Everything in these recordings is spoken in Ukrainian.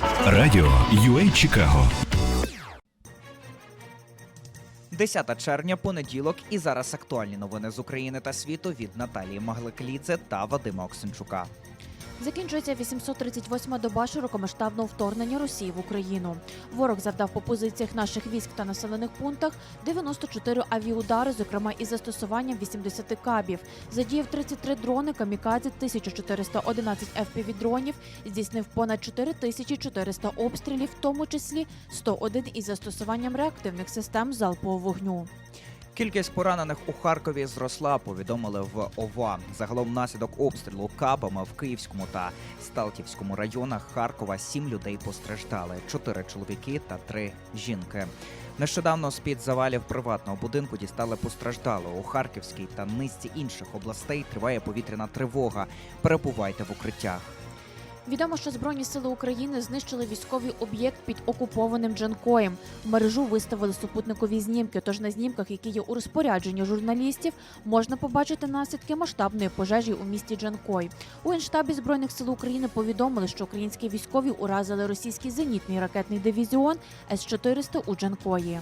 Радіо UA Чикаго. 10 червня, понеділок, і зараз актуальні новини з України та світу від Наталії Магликлідзе та Вадима Оксенчука. Закінчується 838-ма доба широкомасштабного вторгнення Росії в Україну. Ворог завдав по позиціях наших військ та населених пунктах 94 авіаудари, зокрема із застосуванням 80 кабів. Задіяв 33 дрони, камікадзе, 1411 FPV-дронів, здійснив понад 4400 обстрілів, в тому числі 101 із застосуванням реактивних систем залпового вогню. Кількість поранених у Харкові зросла, повідомили в ОВА. Загалом внаслідок обстрілу кабами в Київському та Сталтівському районах Харкова сім людей постраждали: чотири чоловіки та три жінки. Нещодавно з-під завалів приватного будинку дістали постраждали у Харківській та низці інших областей. Триває повітряна тривога. Перебувайте в укриттях. Відомо, що Збройні сили України знищили військовий об'єкт під окупованим Джанкоєм. В мережу виставили супутникові знімки. Тож на знімках, які є у розпорядженні журналістів, можна побачити наслідки масштабної пожежі у місті Джанкой. У Генштабі збройних сил України повідомили, що українські військові уразили російський зенітний ракетний дивізіон С-400 у Джанкої.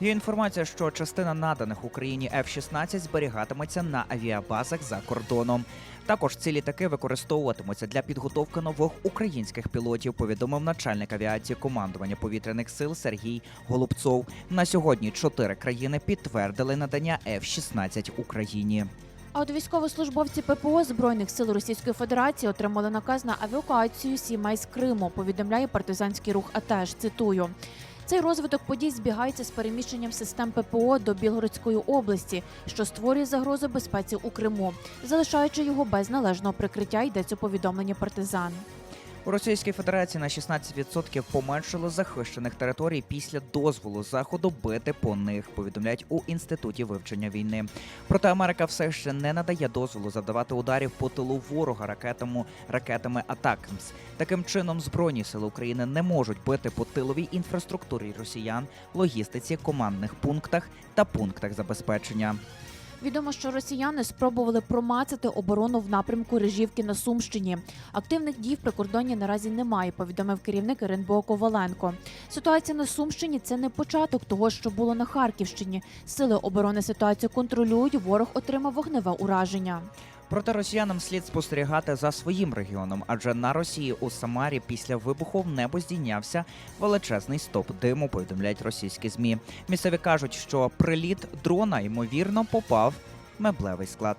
Є інформація, що частина наданих Україні F-16 зберігатиметься на авіабазах за кордоном. Також ці літаки використовуватимуться для підготовки нових українських пілотів. Повідомив начальник авіації командування повітряних сил Сергій Голубцов. На сьогодні чотири країни підтвердили надання F-16 Україні. А от військовослужбовці ППО збройних сил Російської Федерації отримали наказ на евакуацію сімей з Криму. Повідомляє партизанський рух АТЕШ. Цитую. Цей розвиток подій збігається з переміщенням систем ППО до Білгородської області, що створює загрозу безпеці у Криму, залишаючи його без належного прикриття. Йдеться у повідомленні партизан. У Російській Федерації на 16% поменшили захищених територій після дозволу заходу бити по них. Повідомляють у інституті вивчення війни. Проте Америка все ще не надає дозволу завдавати ударів по тилу ворога ракетами ракетами Атакамс. Таким чином, збройні сили України не можуть бити по тиловій інфраструктурі росіян, логістиці, командних пунктах та пунктах забезпечення. Відомо, що росіяни спробували промацати оборону в напрямку Режівки на Сумщині. Активних дій в прикордонні наразі немає. Повідомив керівник РНБО Коваленко. Ситуація на Сумщині це не початок того, що було на Харківщині. Сили оборони ситуацію контролюють. Ворог отримав вогневе ураження. Проте росіянам слід спостерігати за своїм регіоном, адже на Росії у Самарі після вибуху в небо здійнявся величезний стоп диму. Повідомляють російські змі. Місцеві кажуть, що приліт дрона ймовірно попав меблевий склад.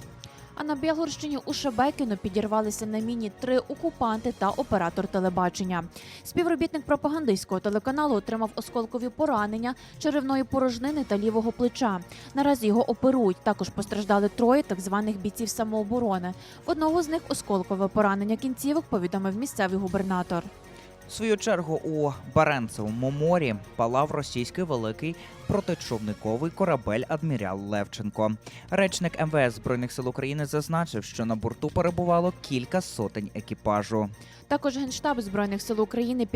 А на Білгорщині у Шебекіно підірвалися на міні три окупанти та оператор телебачення. Співробітник пропагандистського телеканалу отримав осколкові поранення черевної порожнини та лівого плеча. Наразі його оперують. Також постраждали троє так званих бійців самооборони. В одного з них осколкове поранення кінцівок повідомив місцевий губернатор. В свою чергу у Баренцевому морі палав російський великий протичовниковий корабель Адмірал Левченко. Речник МВС збройних сил України зазначив, що на борту перебувало кілька сотень екіпажу. Також генштаб збройних сил України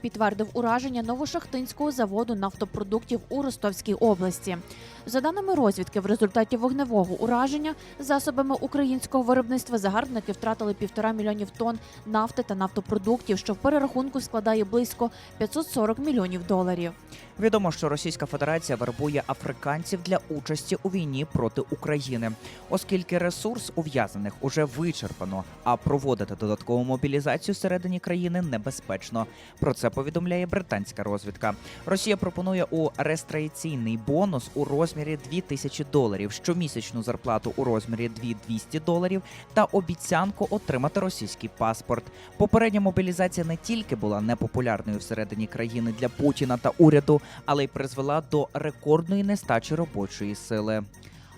підтвердив ураження новошахтинського заводу нафтопродуктів у Ростовській області. За даними розвідки, в результаті вогневого ураження засобами українського виробництва загарбники втратили півтора мільйонів тонн нафти та нафтопродуктів, що в перерахунку складає близько 540 мільйонів доларів. Відомо, що Російська Федерація вербує африканців для участі у війні проти України, оскільки ресурс ув'язнених уже вичерпано, а проводити додаткову мобілізацію всередині країни небезпечно. Про це повідомляє британська розвідка. Росія пропонує у реєстраційний бонус у розмірі 2000 доларів, щомісячну зарплату у розмірі 2200 доларів та обіцянку отримати російський паспорт. Попередня мобілізація не тільки була непопулярною всередині країни для Путіна та уряду, але й призвела до рекордної нестачі робочої сили.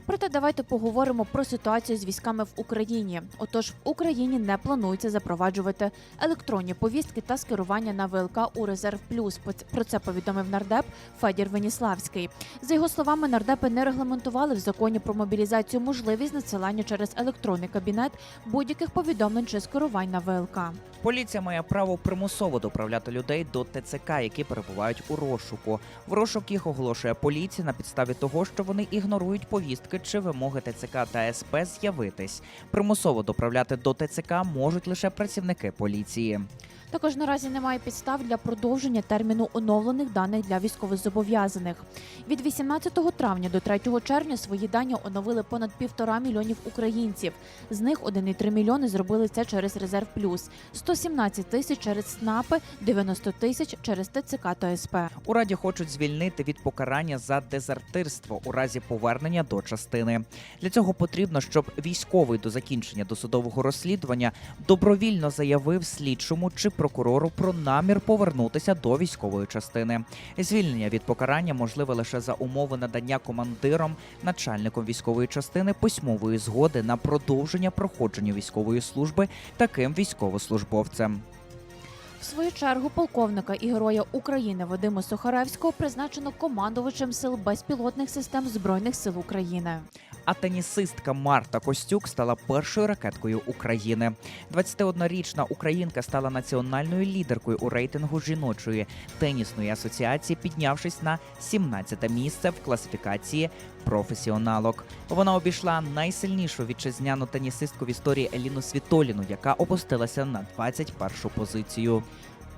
Проте давайте поговоримо про ситуацію з військами в Україні. Отож, в Україні не планується запроваджувати електронні повістки та скерування на ВЛК у резерв плюс. Про це повідомив нардеп Федір Веніславський. За його словами, нардепи не регламентували в законі про мобілізацію можливість надсилання через електронний кабінет будь-яких повідомлень чи скерувань на ВЛК. Поліція має право примусово доправляти людей до ТЦК, які перебувають у розшуку. В розшук їх оголошує поліція на підставі того, що вони ігнорують повістки чи вимоги ТЦК та СП з'явитись. Примусово доправляти до ТЦК можуть лише працівники поліції. Також наразі немає підстав для продовження терміну оновлених даних для військовозобов'язаних. Від 18 травня до 3 червня свої дані оновили понад півтора мільйонів українців. З них 1,3 мільйони зробили це через резерв плюс, 117 тисяч через СНАПи, 90 тисяч через ТЦК та СП. У раді хочуть звільнити від покарання за дезертирство у разі повернення до частини. Для цього потрібно, щоб військовий до закінчення досудового розслідування добровільно заявив слідчому чи прокурору про намір повернутися до військової частини. Звільнення від покарання можливе лише за умови надання командиром, начальником військової частини письмової згоди на продовження проходження військової служби таким військовослужбовцем. В свою чергу полковника і героя України Вадима Сухаревського призначено командувачем сил безпілотних систем збройних сил України. А тенісистка Марта Костюк стала першою ракеткою України. 21-річна українка стала національною лідеркою у рейтингу жіночої тенісної асоціації, піднявшись на 17-те місце в класифікації професіоналок. Вона обійшла найсильнішу вітчизняну тенісистку в історії Еліну Світоліну, яка опустилася на 21-шу позицію.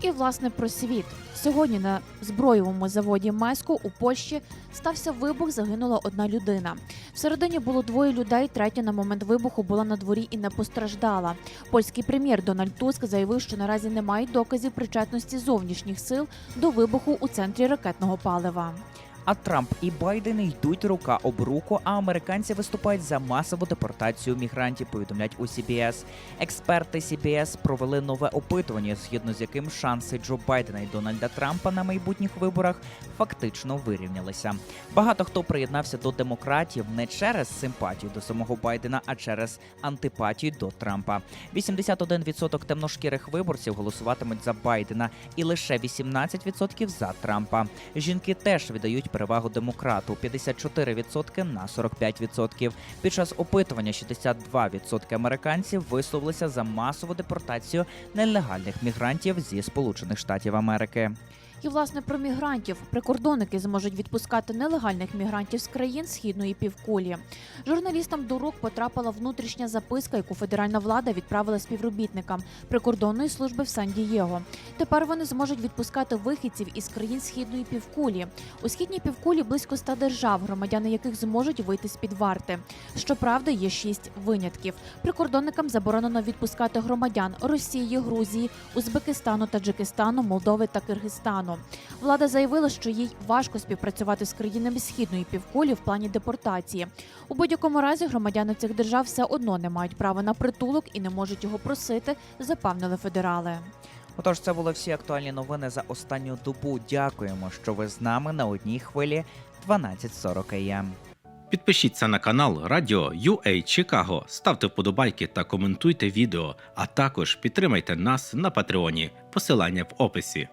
І власне про світ сьогодні на зброєвому заводі Меско у Польщі стався вибух. Загинула одна людина. Всередині було двоє людей. Третя на момент вибуху була на дворі і не постраждала. Польський прем'єр Дональд Туск заявив, що наразі немає доказів причетності зовнішніх сил до вибуху у центрі ракетного палива. А Трамп і Байден йдуть рука об руку, а американці виступають за масову депортацію мігрантів. Повідомляють у CBS. Експерти CBS провели нове опитування, згідно з яким шанси Джо Байдена і Дональда Трампа на майбутніх виборах фактично вирівнялися. Багато хто приєднався до демократів не через симпатію до самого Байдена, а через антипатію до Трампа. 81% темношкірих виборців голосуватимуть за Байдена, і лише 18% за Трампа. Жінки теж віддають перевагу демократу 54% на 45%. Під час опитування 62% американців висловилися за масову депортацію нелегальних мігрантів зі Сполучених Штатів Америки. І власне про мігрантів прикордонники зможуть відпускати нелегальних мігрантів з країн східної півкулі. Журналістам до рук потрапила внутрішня записка, яку федеральна влада відправила співробітникам прикордонної служби в Сан-Дієго. Тепер вони зможуть відпускати вихідців із країн східної півкулі. У східній півкулі близько ста держав, громадяни яких зможуть вийти з під варти. Щоправда, є шість винятків. Прикордонникам заборонено відпускати громадян Росії, Грузії, Узбекистану, Таджикистану, Молдови та Киргизстану. Влада заявила, що їй важко співпрацювати з країнами східної півкулі в плані депортації. У будь-якому разі громадяни цих держав все одно не мають права на притулок і не можуть його просити, запевнили федерали. Отож, це були всі актуальні новини за останню добу. Дякуємо, що ви з нами на одній хвилі 12.40 АМ. Підпишіться на канал Радіо UA Чикаго, ставте вподобайки та коментуйте відео, а також підтримайте нас на Патреоні. Посилання в описі.